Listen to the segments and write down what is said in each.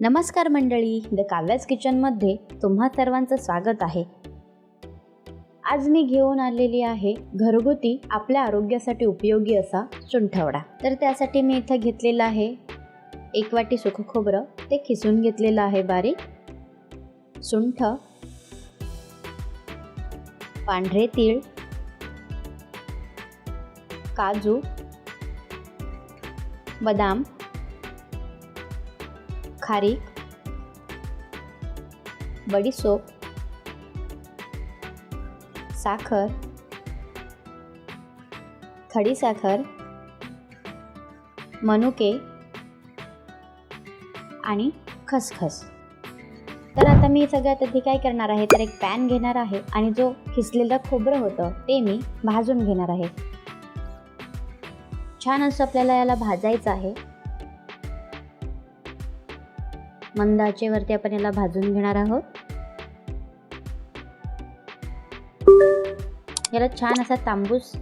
नमस्कार मंडळी द काव्याच किचनमध्ये तुम्हा सर्वांचं स्वागत आहे. आज मी घेऊन आलेली आहे घरगुती आपल्या आरोग्यासाठी उपयोगी असा सुंठवडा तर त्यासाठी मी इथं घेतलेलं आहे एक वाटी सुख खोबरं ते खिसून घेतलेलं आहे बारीक. सुंठ पांढरे तीळ काजू बदाम खारीक बडीसोप साखर खडीसाखर मनुके आणि खसखस. तर आता मी सगळ्यात आधी काय करणार आहे तर एक पॅन घेणार आहे आणि जो खिसलेलं खोबरं होतं ते मी भाजून घेणार आहे. छान असं आपल्याला याला भाजायचं आहे. मंद आचेवरती आपण याला भाजून घेणार आहोत. याला छान असा तांबूस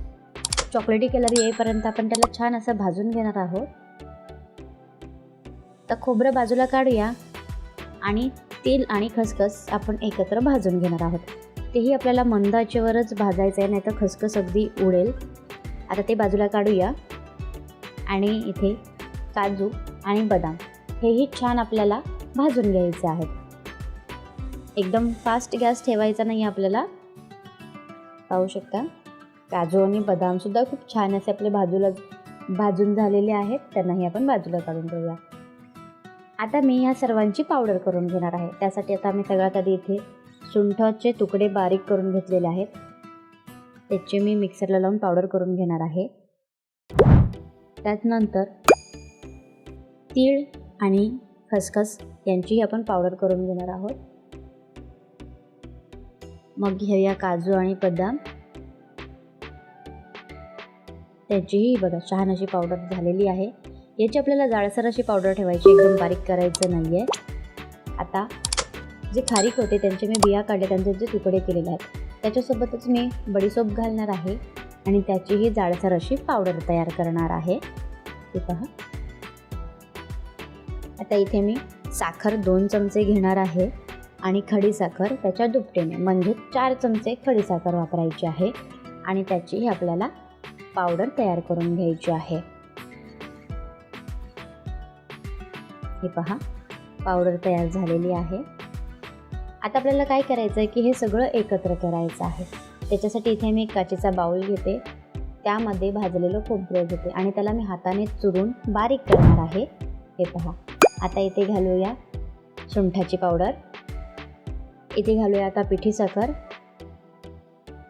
चॉकलेटी कलर येईपर्यंत आपण त्याला छान असं भाजून घेणार आहोत. तर खोबरं बाजूला काढूया आणि तेल आणि खसखस आपण एकत्र भाजून घेणार आहोत. तेही आपल्याला मंद आचेवरच भाजायचं आहे नाही तर खसखस अगदी उडेल. आता ते बाजूला काढूया आणि इथे काजू आणि बदाम. हेही छान आपल्याला भाजून घ्यायचे आहेत. एकदम फास्ट गॅस ठेवायचा नाही आपल्याला. पाहू शकता. काजू आणि बदामसुद्धा खूप छान असे आपले बाजूला भाजून झालेले आहेत. त्यांनाही आपण बाजूला काढून ठेवूया आता मी ह्या सर्वांची पावडर करून घेणार आहे. त्यासाठी आता मी सगळ्यात आधी इथे सुंठाचे तुकडे बारीक करून घेतलेले आहेत. त्याचे मी मिक्सरला लावून पावडर करून घेणार आहे. त्याचनंतर तीळ आणि खसखस यांचीही आपण पावडर करून घेणार आहोत. मग घेऊया काजू आणि बदाम. त्याचीही बघा छान अशी पावडर झालेली आहे. याची आपल्याला जाळसर अशी पावडर ठेवायची एकदम बारीक करायचं नाही आहे आता जे खारीक होते त्यांचे मी बिया काढले त्यांचे जे तुकडे केलेले आहेत त्याच्यासोबतच मी बडीसोप घालणार आहे आणि त्याचीही जाडसर अशी पावडर तयार करणार आहे. ते पहा. आता इथे मी साखर दोन चमचे घेणार आहे आणि खडीसाखर त्याच्या दुपटीने म्हणजे चार चमचे खडीसाखर वापरायची आहे आणि त्याचीही आपल्याला पावडर तयार करून घ्यायची आहे. हे पहा पावडर तयार झालेली आहे. आता आपल्याला काय करायचं आहे की हे सगळं एकत्र करायचं आहे. त्याच्यासाठी इथे मी एक काचेचा बाऊल घेते. त्यामध्ये भाजलेलं खोबरं घेते आणि त्याला मी हाताने चुरून बारीक करणार आहे. हे पहा. आता इथे घालूया सुंठाची पावडर. इथे घालूया आता पिठी साखर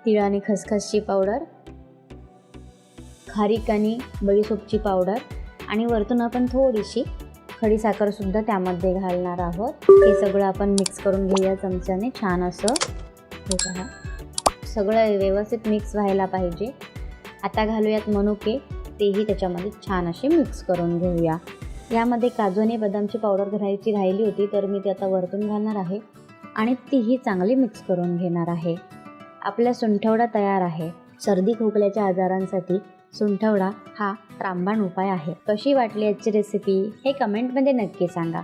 तिळ आणि खसखसची पावडर खारीक आणि बळीसोपची पावडर आणि वरतून आपण थोडीशी खडीसाखरसुद्धा त्यामध्ये घालणार आहोत. हे सगळं आपण मिक्स करून घेऊया चमच्याने छान असं. हे पहा. सगळं व्यवस्थित मिक्स व्हायला पाहिजे. आता घालूयात मनुके तेही त्याच्यामध्ये छान असे मिक्स करून घेऊया. यामध्ये काजू आणि बदामची पावडर घालायची राहिली होती तर मी ती आता वरतून घालणार आहे आणि तीही चांगली मिक्स करून घेणार आहे. आपला सुंठवडा तयार आहे. सर्दी खोकल्याच्या आजारांसाठी सुंठवडा हा रामबाण उपाय आहे. कशी वाटली आजची रेसिपी हे कमेंटमध्ये नक्की सांगा.